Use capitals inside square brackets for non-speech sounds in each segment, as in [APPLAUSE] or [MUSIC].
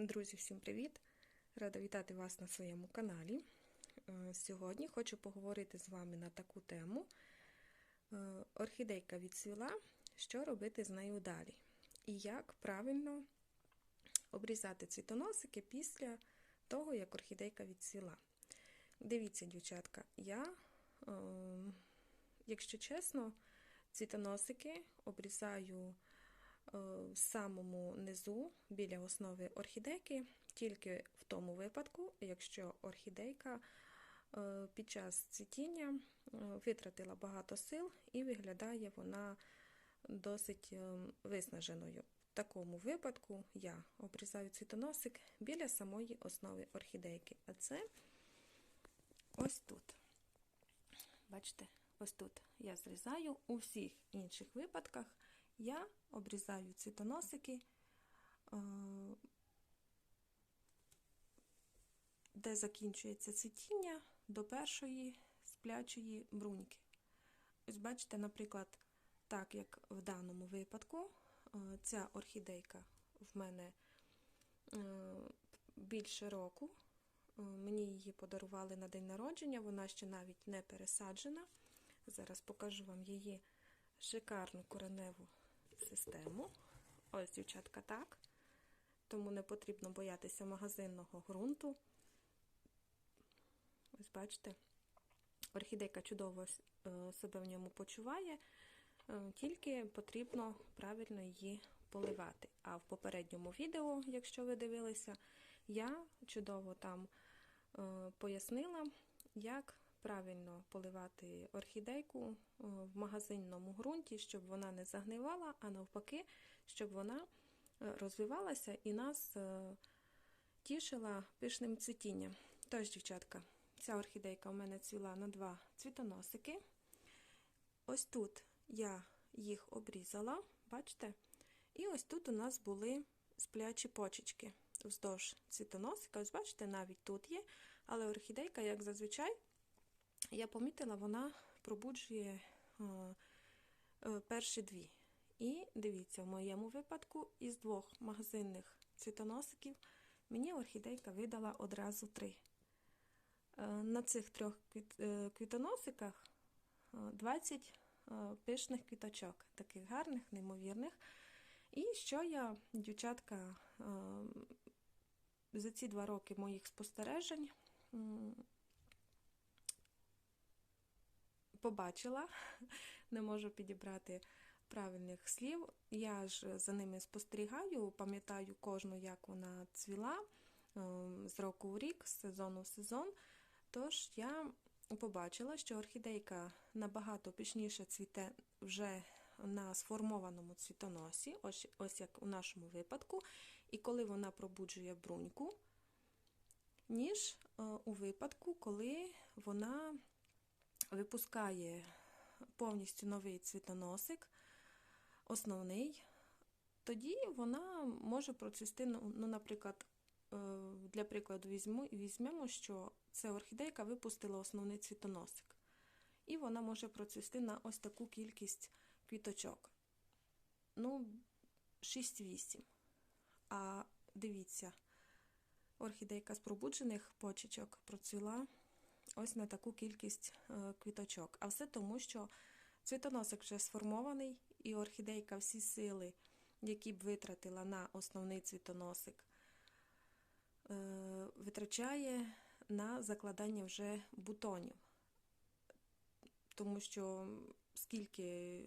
Друзі, всім привіт! Рада вітати вас на своєму каналі. Е, Сьогодні хочу поговорити з вами на таку тему. Е, Орхідейка відцвіла, що робити з нею далі? І як правильно обрізати цвітоносики після того, як орхідейка відцвіла. Дивіться, дівчатка, я, е, якщо чесно, цвітоносики обрізаю в самому низу біля основи орхідейки, тільки в тому випадку, якщо орхідейка під час цвітіння витратила багато сил і виглядає вона досить виснаженою. В такому випадку я обрізаю цвітоносик біля самої основи орхідейки. А це ось тут. Бачите, ось тут я зрізаю у всіх інших випадках я обрізаю цвітоносики, де закінчується цвітіння до першої сплячої бруньки. Ось бачите, наприклад, так як в даному випадку, ця орхідейка в мене більше року. Мені її подарували на день народження, вона ще навіть не пересаджена. Зараз покажу вам її шикарну кореневу систему. Ось, дівчатка, так. Тому не потрібно боятися магазинного ґрунту. Ось бачите, орхідейка чудово себе в ньому почуває, тільки потрібно правильно її поливати. А в попередньому відео, якщо ви дивилися, я чудово там пояснила, як правильно поливати орхідейку в магазинному ґрунті, щоб вона не загнивала, а навпаки, щоб вона розвивалася і нас тішила пишним цвітінням. Тож, дівчатка, ця орхідейка у мене цвіла на два цвітоносики. Ось тут я їх обрізала, бачите? І ось тут у нас були сплячі почечки вздовж цвітоносика. Ось, бачите, навіть тут є, але орхідейка, як зазвичай, я помітила, вона пробуджує перші дві. І дивіться, в моєму випадку із двох магазинних цвітоносиків мені орхідейка видала одразу три. На цих трьох квітоносиках 20 пишних квіточок, таких гарних, неймовірних. І що я, дівчатка, за ці два роки моїх спостережень побачила, [LAUGHS] не можу підібрати правильних слів. Я ж за ними спостерігаю, пам'ятаю кожну, як вона цвіла з року в рік, з сезону в сезон. Тож я побачила, що орхідейка набагато пішніше цвіте вже на сформованому цвітоносі, ось, ось як у нашому випадку, і коли вона пробуджує бруньку, ніж у випадку, коли вона випускає повністю новий цвітоносик, основний, тоді вона може процвісти, ну, наприклад, для прикладу, візьму, візьмемо, що ця орхідейка випустила основний цвітоносик. І вона може процвісти на ось таку кількість квіточок. Ну, 6-8. А дивіться, орхідейка з пробуджених почечок процвіла ось на таку кількість квіточок. А все тому, що цвітоносик вже сформований, і орхідейка всі сили, які б витратила на основний цвітоносик, витрачає на закладання вже бутонів. Тому що скільки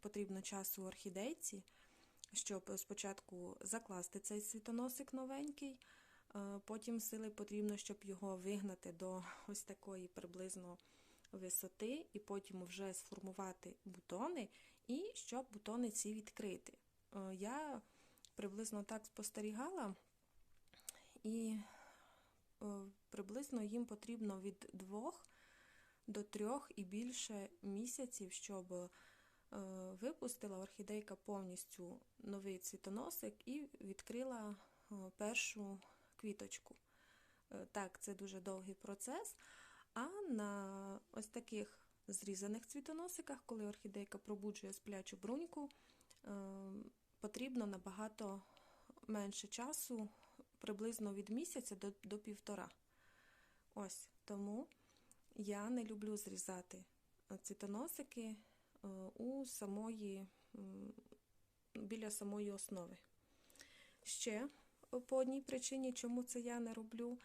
потрібно часу орхідейці, щоб спочатку закласти цей цвітоносик новенький, потім сили потрібно, щоб його вигнати до ось такої приблизно висоти, і потім вже сформувати бутони, і щоб бутони ці відкрити. Я приблизно так спостерігала, і приблизно їм потрібно від двох до трьох і більше місяців, щоб випустила орхідейка повністю новий цвітоносик і відкрила першу квіточку. Так, це дуже довгий процес. А на ось таких зрізаних цвітоносиках, коли орхідейка пробуджує сплячу бруньку, потрібно набагато менше часу приблизно від місяця до, до півтора. Ось тому я не люблю зрізати е, цвітоносики е, у самої, біля самої основи. Ще по одній причині, чому це я не роблю,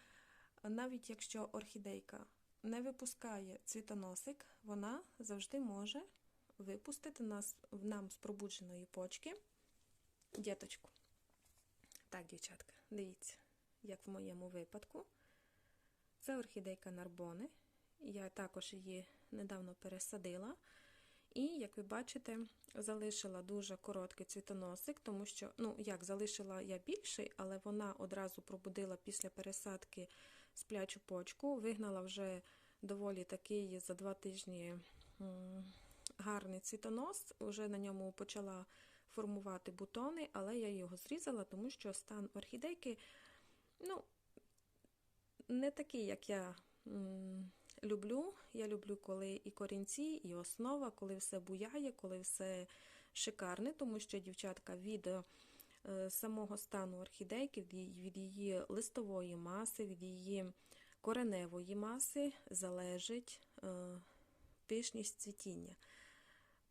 навіть якщо орхідейка не випускає цвітоносик, вона завжди може випустити нас, нам з пробудженої почки діточку. Так, дівчатка, дивіться, як в моєму випадку. Це орхідейка Нарбони. Я також її недавно пересадила. І, як ви бачите, залишила дуже короткий цвітоносик, тому що, ну, як залишила я більший, але вона одразу пробудила після пересадки сплячу почку, вигнала вже доволі такий за два тижні гарний цвітонос, вже на ньому почала формувати бутони, але я його зрізала, тому що стан орхідейки, ну, не такий, як я люблю. Я люблю, коли і корінці, і основа, коли все буяє, коли все шикарне, тому що дівчатка від е, самого стану орхідейки, від її листової маси, від її кореневої маси залежить е, пишність цвітіння.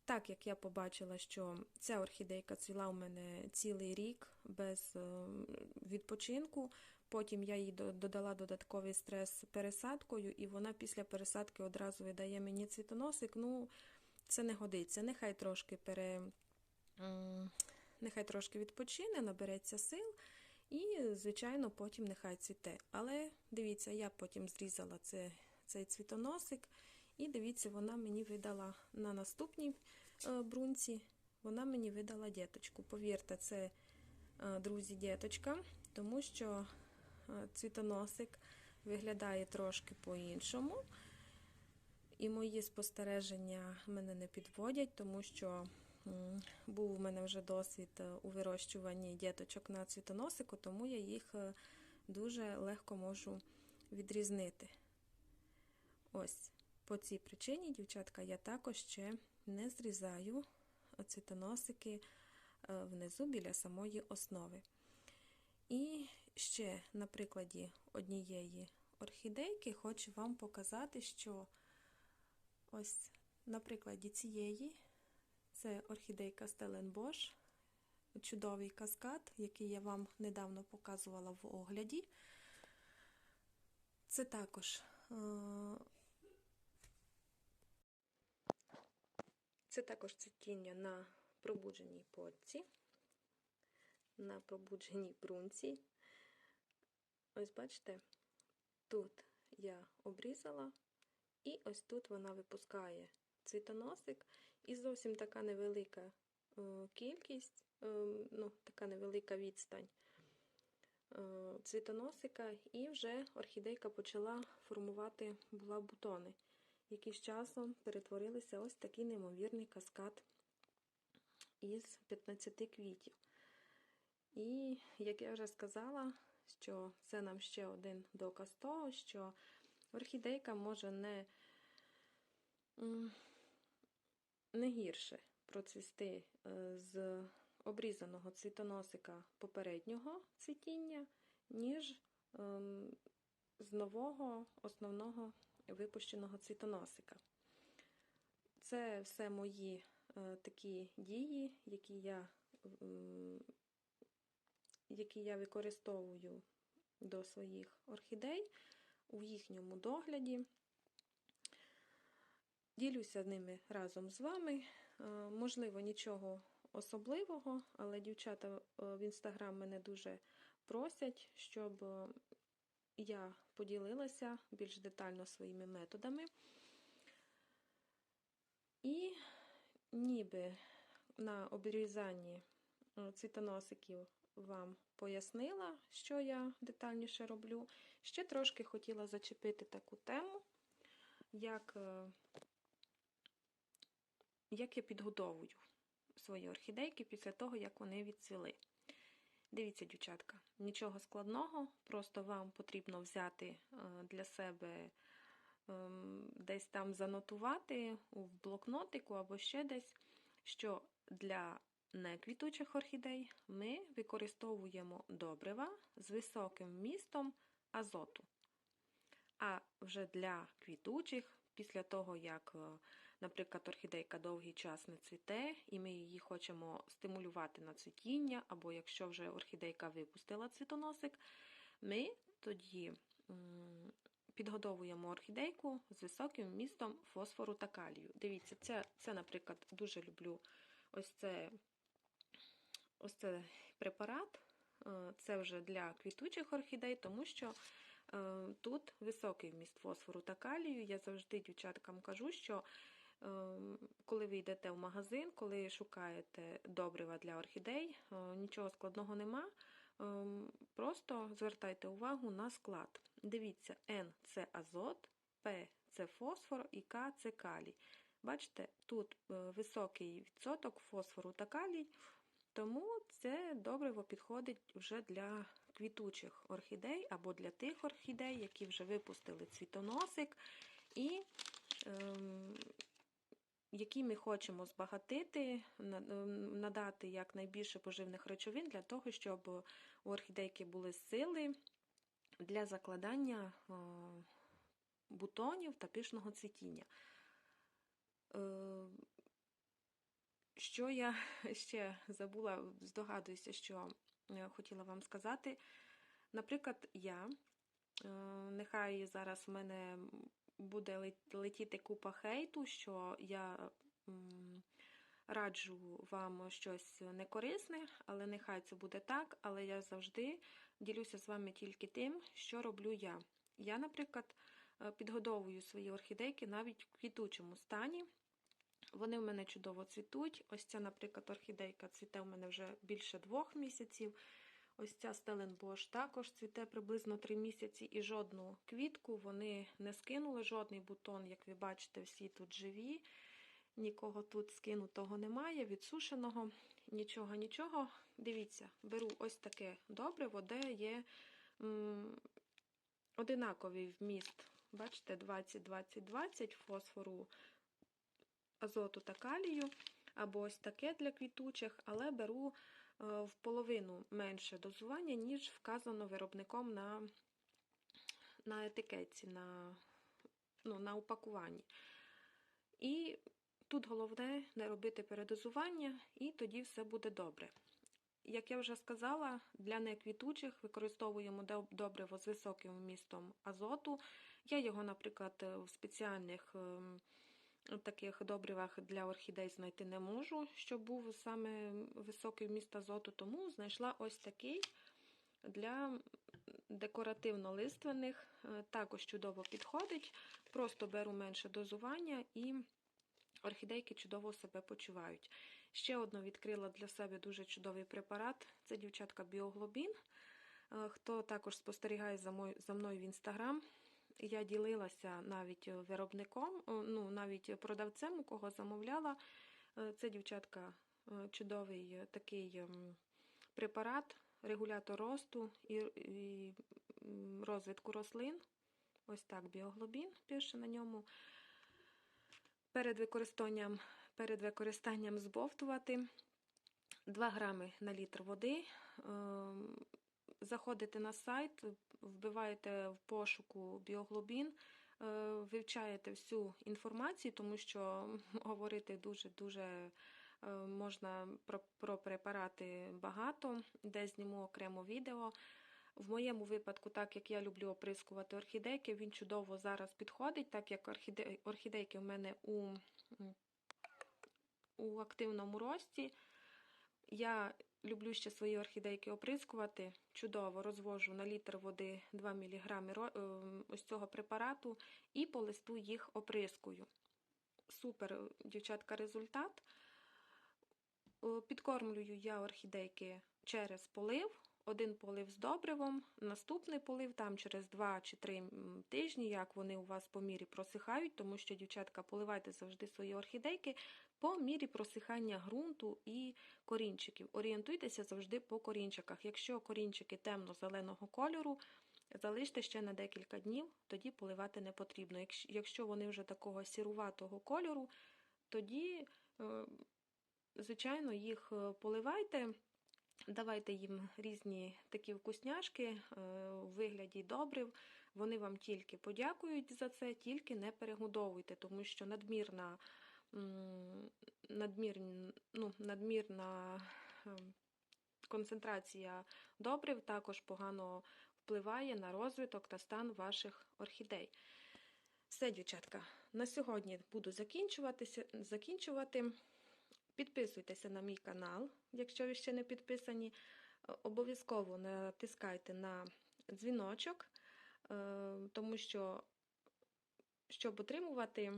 Так як я побачила, що ця орхідейка цвіла у мене цілий рік без е, відпочинку, потім я їй додала додатковий стрес пересадкою, і вона після пересадки одразу видає мені цвітоносик. Ну, це не годиться. Нехай трошки пере... нехай трошки відпочине, набереться сил, і, звичайно, потім нехай цвіте. Але дивіться, я потім зрізала це, цей цвітоносик. І дивіться, вона мені видала на наступній е, брунці, вона мені видала діточку. Повірте, це, е, друзі, діточка, тому що е, цвітоносик виглядає трошки по-іншому. І мої спостереження мене не підводять, тому що був у мене вже досвід у вирощуванні діточок на цвітоносику, тому я їх дуже легко можу відрізнити. Ось. По цій причині, дівчатка, я також ще не зрізаю цвітоносики е, внизу біля самої основи. І ще на прикладі однієї орхідейки хочу вам показати, що ось на прикладі цієї це орхідейка Стеленбош, чудовий каскад, який я вам недавно показувала в огляді. Це також Це також цвітіння на пробудженій почці, на пробудженій брунці. Ось бачите, тут я обрізала, і ось тут вона випускає цвітоносик, і зовсім така невелика е, кількість, е, ну, така невелика відстань е, цвітоносика, і вже орхідейка почала формувати була бутони які з часом перетворилися ось такий неймовірний каскад із 15 квітів. І, як я вже сказала, що це нам ще один доказ того, що орхідейка може не не гірше процвісти е, з обрізаного цвітоносика попереднього цвітіння, ніж ем, з нового основного випущеного цвітоносика. Це все мої е, такі дії, які я, е, які я використовую до своїх орхідей у їхньому догляді. Ділюся ними разом з вами. Е, можливо, нічого особливого, але дівчата е, в інстаграм мене дуже просять, щоб я поділилася більш детально своїми методами. І ніби на обрізанні е, цвітоносиків вам пояснила, що я детальніше роблю. Ще трошки хотіла зачепити таку тему, як, е, як я підгодовую свої орхідейки після того, як вони відцвіли. Дивіться, дівчатка, нічого складного, просто вам потрібно взяти е, для себе ем, десь там занотувати в блокнотику або ще десь, що для неквітучих орхідей ми використовуємо добрива з високим вмістом азоту. А вже для квітучих, після того, як, е, наприклад, орхідейка довгий час не цвіте, і ми її хочемо стимулювати на цвітіння, або якщо вже орхідейка випустила цвітоносик, ми тоді підгодовуємо орхідейку з високим вмістом фосфору та калію. Дивіться, це, це наприклад, дуже люблю ось це, ось це препарат. Е, Це вже для квітучих орхідей, тому що е, тут високий вміст фосфору та калію. Я завжди дівчаткам кажу, що коли ви йдете в магазин, коли шукаєте добрива для орхідей, е, нічого складного нема. Е, Просто звертайте увагу на склад. Дивіться, N це азот, P це фосфор і К це калій. Бачите, тут е, високий відсоток фосфору та калій, тому це добриво підходить вже для квітучих орхідей або для тих орхідей, які вже випустили цвітоносик, і ем, які ми хочемо збагатити, на- надати якнайбільше поживних речовин для того, щоб у орхідейки були сили для закладання е, бутонів та пишного цвітіння. Е, Що я [LAUGHS] ще забула, здогадуюся, що е, хотіла вам сказати. Наприклад, я, е, нехай зараз в мене буде летіти купа хейту, що я раджу вам щось некорисне, але нехай це буде так. Але я завжди ділюся з вами тільки тим, що роблю я. Я, наприклад, е, підгодовую свої орхідейки навіть в квітучому стані. Вони в мене чудово цвітуть. Ось ця, наприклад, орхідейка цвіте в мене вже більше двох місяців. Ось ця Стеленбош також цвіте приблизно три місяці і жодну квітку вони не скинули, жодний бутон, як ви бачите, всі тут живі. Нікого тут скинутого немає, відсушеного, нічого, нічого. Дивіться, беру ось таке добриво, де є одинаковий вміст. Бачите, 20-20-20 фосфору, азоту та калію. Або ось таке для квітучих, але беру в половину менше дозування, ніж вказано виробником на, на етикетці, на, ну, на упакуванні. І тут головне не робити передозування, і тоді все буде добре. Як я вже сказала, для неквітучих використовуємо добриво з високим вмістом азоту. Я його, наприклад, в спеціальних ем, таких добривах для орхідей знайти не можу, щоб був саме високий вміст азоту, тому знайшла ось такий для декоративно-лиственних. Е, Також чудово підходить. Просто беру менше дозування і орхідейки чудово себе почувають. Ще одну відкрила для себе дуже чудовий препарат. Це дівчатка біоглобін. Е, Хто також спостерігає за мною в інстаграм, я ділилася навіть виробником, ну навіть продавцем, у кого замовляла. Е, Це дівчатка е, чудовий е, такий ем, препарат, регулятор росту і, розвитку рослин. Ось так біоглобін пише на ньому. Перед використанням, перед використанням збовтувати 2 грами на літр води. Заходите на сайт, вбиваєте в пошуку біоглобін, е, вивчаєте всю інформацію, тому що говорити дуже-дуже е, можна про, про препарати багато, де зніму окремо відео. В моєму випадку, так як я люблю оприскувати орхідейки, він чудово зараз підходить, так як орхіде- орхідейки в мене у, у активному рості. Я люблю ще свої орхідейки оприскувати. Чудово розвожу на літр води 2 мг ось цього препарату і по листу їх оприскую. Супер, дівчатка, результат. Підкормлюю я орхідейки через полив. Один полив з добривом, наступний полив там через 2 чи 3 тижні, як вони у вас по мірі просихають, тому що, дівчатка, поливайте завжди свої орхідейки по мірі просихання ґрунту і корінчиків. Орієнтуйтеся завжди по корінчиках. Якщо корінчики темно-зеленого кольору, залиште ще на декілька днів, тоді поливати не потрібно. Якщо- вони вже такого сіруватого кольору, тоді е, звичайно, їх е, поливайте. Давайте їм різні такі вкусняшки е, у вигляді добрив. Вони вам тільки подякують за це, тільки не перегодовуйте, тому що надмірна, надмір, ну, надмірна ем, концентрація добрив також погано впливає на розвиток та стан ваших орхідей. Все, дівчатка, на сьогодні буду закінчувати. Підписуйтеся на мій канал, якщо ви ще не підписані. Е, Обов'язково натискайте на дзвіночок, е, тому що, щоб отримувати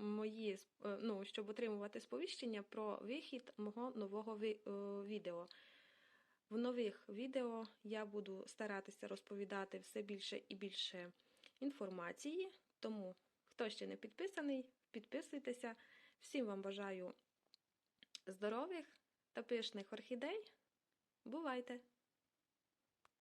мої, е, ну, щоб отримувати сповіщення про вихід мого нового відео. В нових відео я буду старатися розповідати все більше і більше інформації, тому хто ще не підписаний, підписуйтеся. Всім вам бажаю здорових та пишних орхідей. Бувайте!